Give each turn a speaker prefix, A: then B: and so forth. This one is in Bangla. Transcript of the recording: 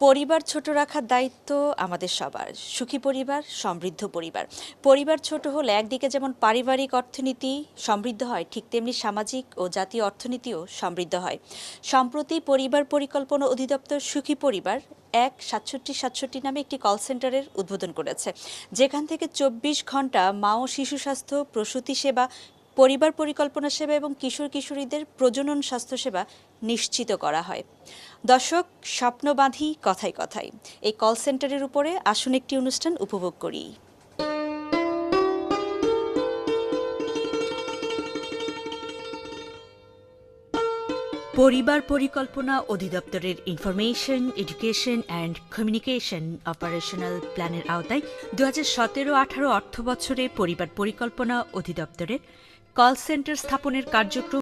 A: পরিবার ছোট রাখার দায়িত্ব আমাদের সবার। সুখী পরিবার, সমৃদ্ধ পরিবার। পরিবার ছোট হলে একদিকে যেমন পারিবারিক অর্থনীতি সমৃদ্ধ হয়, ঠিক তেমনি সামাজিক ও জাতীয় অর্থনীতিও সমৃদ্ধ হয়। সম্প্রতি পরিবার পরিকল্পনা অধিদপ্তর সুখী পরিবার এক সাতষট্টি সাতষট্টি নামে একটি কল সেন্টারের উদ্বোধন করেছে। যেখান থেকে চব্বিশ ঘণ্টা মা ও শিশু স্বাস্থ্য, প্রসূতি সেবা পরিবার পরিকল্পনা সেবা এবং কিশোর কিশোরীদের প্রজনন স্বাস্থ্যসেবা নিশ্চিত করা হয়। দর্শক, স্বপ্ন বাঁধি কথায় কথায়। এই কল সেন্টারের উপরে আসুন একটি অনুষ্ঠান উপভোগ করি। পরিবার পরিকল্পনা অধিদপ্তরের information education and communication operational প্ল্যানের আওতায় দু হাজার সতেরো আঠারো অর্থ বছরে পরিবার পরিকল্পনা অধিদপ্তরের কল সেন্টার স্থাপনের কার্যক্রম